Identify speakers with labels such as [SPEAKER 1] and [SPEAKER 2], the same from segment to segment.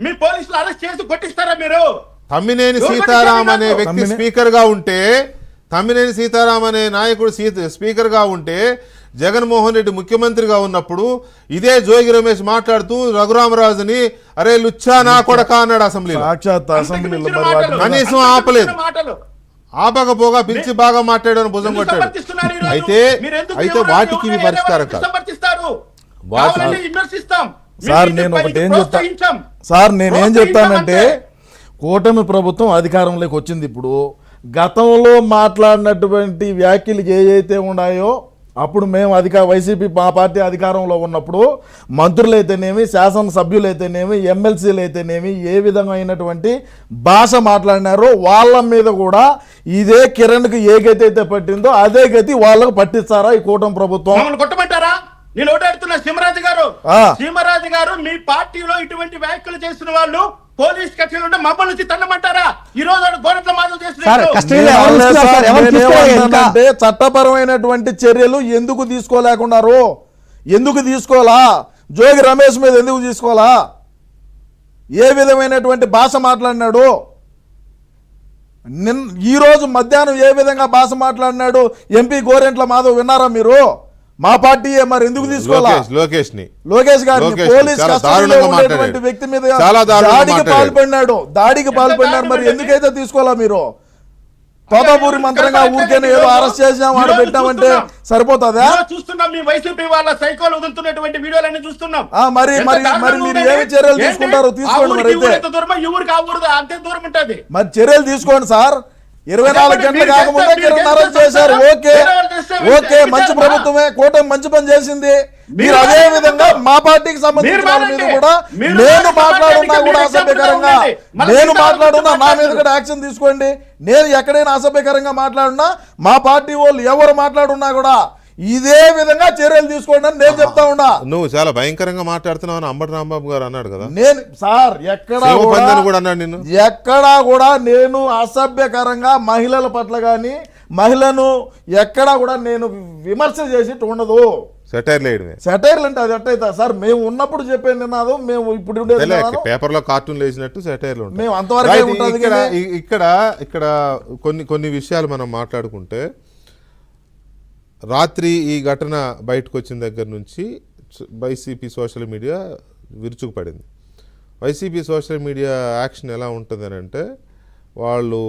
[SPEAKER 1] మీ పోలీసులు అరెస్ట్ చేసి కొట్టిస్తారా మీరు
[SPEAKER 2] తమ్మినేని సీతారాం అనే? వ్యక్తి స్పీకర్గా ఉంటే తమ్మినేని సీతారాం అనే నాయకుడు సీ- స్పీకర్గా ఉంటే జగన్మోహన్ రెడ్డి ముఖ్యమంత్రిగా ఉన్నప్పుడు ఇదే జోగి రమేష్ మాట్లాడుతూ రఘురామరాజుని అరే లుచ్చా నా కొడక అన్నాడు అసెంబ్లీలో. కనీసం ఆపలేదు. ఆపకపోగా పిలిచి బాగా మాట్లాడాను భుజం కొట్టాడు? అయితే
[SPEAKER 1] మీరు ఎందుకు
[SPEAKER 2] అయితే వాటికి పరిష్కారం కాదు వాటి-
[SPEAKER 3] సార్ నేను ఒకటి ఏం చెప్తా. సార్ నేను ఏం చెప్తానంటే కూటమి ప్రభుత్వం అధికారంలోకి వచ్చింది ఇప్పుడు గతంలో మాట్లాడినటువంటి వ్యాఖ్యలు ఏ అయితే ఉన్నాయో అప్పుడు మేము అధిక వైసీపీ మా పార్టీ అధికారంలో ఉన్నప్పుడు మంత్రులైతేనేమి శాసనసభ్యులైతేనేమి ఎమ్మెల్సీలు అయితేనేమి ఏ విధమైనటువంటి భాష మాట్లాడినారో వాళ్ళ మీద కూడా ఇదే కిరణ్కి ఏ గతి అయితే పట్టిందో అదే గతి వాళ్ళకు పట్టిస్తారా ఈ కూటమి ప్రభుత్వం
[SPEAKER 1] నేను ఓటాడుతున్నా సింహరాజు గారు.
[SPEAKER 3] ఆ.
[SPEAKER 1] సింహరాజు గారు మీ పార్టీలో ఇటువంటి వ్యాఖ్యలు చేసిన వాళ్ళు పోలీస్ కక్షలు ఉంటే మమ్మల్ని నుంచి తన్నమంటారా? ఈ రోజు వాడు గోడట్ల మాధవ్
[SPEAKER 4] కస్టడీలో?
[SPEAKER 3] ఏమంటున్నానంటే చట్టపరమైనటువంటి చర్యలు ఎందుకు తీసుకోలేకున్నారు? ఎందుకు తీసుకోవాలా జోగి రమేష్ మీద ఎందుకు తీసుకోవాలా ఏ విధమైనటువంటి భాష మాట్లాడినాడు? నిన్ ఈ రోజు మధ్యాహ్నం ఏ విధంగా భాష మాట్లాడినాడు? ఎంపీ గోరెంట్ల మాధవ్ విన్నారా మీరు? మా పార్టీయే మరి ఎందుకు తీసుకోవాలా
[SPEAKER 2] లోకేష్ లోకేష్ని
[SPEAKER 3] లోకేష్ గారిని పోలీస్ కస్టడీలో. వ్యక్తి మీద దాడికి. పాల్పడినాడు దాడికి పాల్పడినారు మరి ఎందుకైతే తీసుకోవాలా మీరు తోతాపూరి మంత్రంగా ఊరికేనే ఏదో అరెస్ట్ చేసాం ఆడ
[SPEAKER 1] ఈరోజు
[SPEAKER 3] పెట్టామంటే. సరిపోతుందా
[SPEAKER 1] చూస్తున్నాం మీ వైసీపీ వాళ్ళ సైకోలు వదులుతున్నటువంటి వీడియోలన్నీ చూస్తున్నాం
[SPEAKER 3] ఆ, మరి- మరి- మరి మీరు? ఏమి చర్యలు? తీసుకుంటారో తీసుకోండి మరి అయితే.
[SPEAKER 1] ఎంత దూరమో ఈ ఊరికి ఆ ఊరు అంతే దూరం ఉంటది
[SPEAKER 3] మరి చర్యలు తీసుకోండి సార్ ఇరవై నాలుగు గంటలు కాకముందే కిరణ్ అరెస్ట్ చేశారు? ఓకే ఓకే మంచి? ప్రభుత్వమే కూటమి మంచి పని చేసింది మీరు అదే. విధంగా మా పార్టీకి సంబంధించిన వాళ్ళ మీద. కూడా నేను. మాట్లాడున్నా కూడా అసభ్యకరంగా నేను మాట్లాడున్నా నా మీద. కూడా యాక్షన్ తీసుకోండి నేను ఎక్కడైనా అసభ్యకరంగా మాట్లాడున్నా మా పార్టీ వాళ్ళు ఎవరు మాట్లాడున్నా కూడా ఇదే విధంగా చర్యలు తీసుకోండి అని నేను చెప్తా ఉన్నా.
[SPEAKER 2] నువ్వు చాలా భయంకరంగా మాట్లాడుతున్నావు అని అంబటి రాంబాబు గారు అన్నాడు కదా.
[SPEAKER 3] నేను సార్ ఎక్కడా
[SPEAKER 2] కూడా అన్నాడు నిన్ను.
[SPEAKER 3] ఎక్కడా కూడా నేను అసభ్యకరంగా మహిళల పట్ల కానీ మహిళను ఎక్కడా కూడా నేను విమర్శ చేసి ఉండదు.
[SPEAKER 2] సెటైర్లు వేయడమే
[SPEAKER 3] సెటైర్లు అంటే అది ఎట్టయితా సార్ మేము ఉన్నప్పుడు చెప్పే నినాదం మేము ఇప్పుడు.
[SPEAKER 2] పేపర్లో కార్టూన్లు వేసినట్టు సెటైర్లు
[SPEAKER 3] మేము అంతవరకే
[SPEAKER 2] ఇక్కడ ఇక్కడ కొన్ని కొన్ని విషయాలు మనం మాట్లాడుకుంటే రాత్రి ఈ ఘటన బయటకు వచ్చిన దగ్గర నుంచి వైసీపీ సోషల్ మీడియా విరుచుకుపడింది. వైసీపీ సోషల్ మీడియా యాక్షన్ ఎలా ఉంటుంది అంటే వాళ్ళు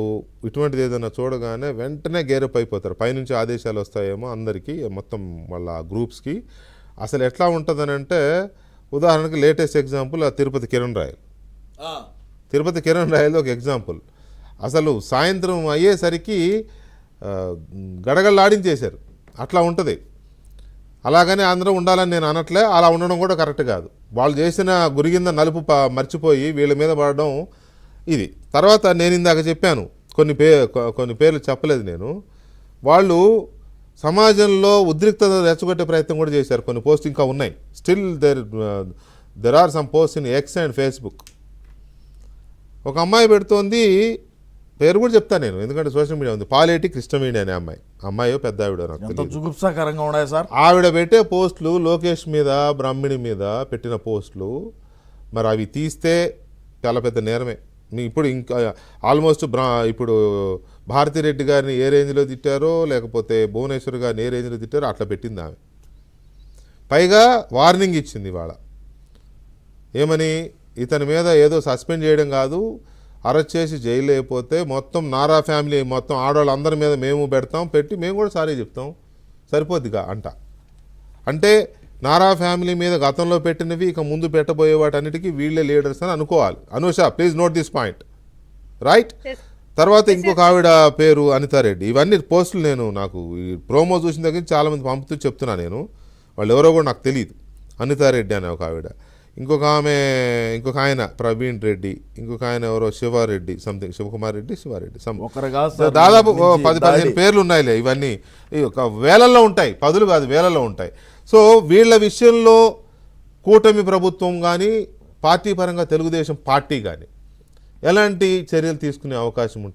[SPEAKER 2] ఇటువంటిది ఏదైనా చూడగానే వెంటనే గేరప్ అయిపోతారు. పైనుంచి ఆదేశాలు వస్తాయేమో అందరికీ మొత్తం వాళ్ళ గ్రూప్స్కి. అసలు ఎట్లా ఉంటుందని అంటే ఉదాహరణకి లేటెస్ట్ ఎగ్జాంపుల్ ఆ తిరుపతి కిరణ్ రాయల్. తిరుపతి కిరణ్ రాయల్ ఒక ఎగ్జాంపుల్. అసలు సాయంత్రం అయ్యేసరికి గడగడలాడించేశారు. అట్లా ఉంటుంది. అలాగని అందరూ ఉండాలని నేను అనట్లే అలా ఉండడం కూడా కరెక్ట్ కాదు. వాళ్ళు చేసిన గురిగింద నలుపు మర్చిపోయి వీళ్ళ మీద పడడం ఇది. తర్వాత నేను ఇందాక చెప్పాను కొన్ని పే కొన్ని పేర్లు చెప్పలేదు నేను. వాళ్ళు సమాజంలో ఉద్రిక్తత రెచ్చగొట్టే ప్రయత్నం కూడా చేశారు కొన్ని పోస్ట్ ఇంకా ఉన్నాయి. Still there there are some post in X and Facebook ఒక అమ్మాయి పెడుతోంది పేరు కూడా చెప్తాను నేను. ఎందుకంటే సోషల్ మీడియా ఉంది. పాలేటి కృష్ణవేణి అనే అమ్మాయి. అమ్మాయో పెద్ద ఆవిడ నాకు
[SPEAKER 3] జుగుప్సాకరంగా ఉన్నాయి సార్?
[SPEAKER 2] ఆవిడ పెట్టే పోస్టులు లోకేష్ మీద బ్రాహ్మణి మీద పెట్టిన పోస్టులు మరి అవి తీస్తే చాలా పెద్ద నేరమే. ఇప్పుడు ఇంకా ఆల్మోస్ట్ బ్రా ఇప్పుడు భారతిరెడ్డి గారిని ఏ రేంజ్లో తిట్టారో లేకపోతే భువనేశ్వర్ గారిని ఏ రేంజ్లో తిట్టారో అట్లా పెట్టింది ఆమె. పైగా వార్నింగ్ ఇచ్చింది ఇవాళ. ఏమని? ఇతని మీద ఏదో సస్పెండ్ చేయడం కాదు. అరెస్ట్ చేసి జైలు అయిపోతే మొత్తం నారా ఫ్యామిలీ మొత్తం ఆడవాళ్ళందరి మీద మేము పెడతాం పెట్టి మేము కూడా సారీ చెప్తాం. సరిపోద్దిగా అంట. అంటే నారా ఫ్యామిలీ మీద గతంలో పెట్టినవి ఇక ముందు పెట్టబోయే వాటన్నిటికీ వీళ్ళే లీడర్స్ అని అనుకోవాలి. Anusha please note this point right తర్వాత ఇంకొక ఆవిడ పేరు అనితారెడ్డి ఇవన్నీ పోస్టులు నేను నాకు ఈ ప్రోమో చూసిన దగ్గర చాలామంది పంపుతూ చెప్తున్నా నేను. వాళ్ళు ఎవరో కూడా నాకు తెలియదు అనితారెడ్డి అనే ఒక ఆవిడ. ఇంకొక ఆమె ఇంకొక ఆయన ప్రవీణ్ రెడ్డి ఇంకొక ఆయన ఎవరో శివారెడ్డి సంథింగ్ శివకుమార్ రెడ్డి శివారెడ్డి దాదాపు పది పదిహేను. పేర్లు ఉన్నాయిలే ఇవన్నీ ఒక వేలల్లో ఉంటాయి పదులు కాదు వేలల్లో ఉంటాయి సో వీళ్ళ విషయంలో కూటమి ప్రభుత్వం కానీ పార్టీ పరంగా తెలుగుదేశం పార్టీ కానీ ఎలాంటి చర్యలు తీసుకునే అవకాశం ఉంటుంది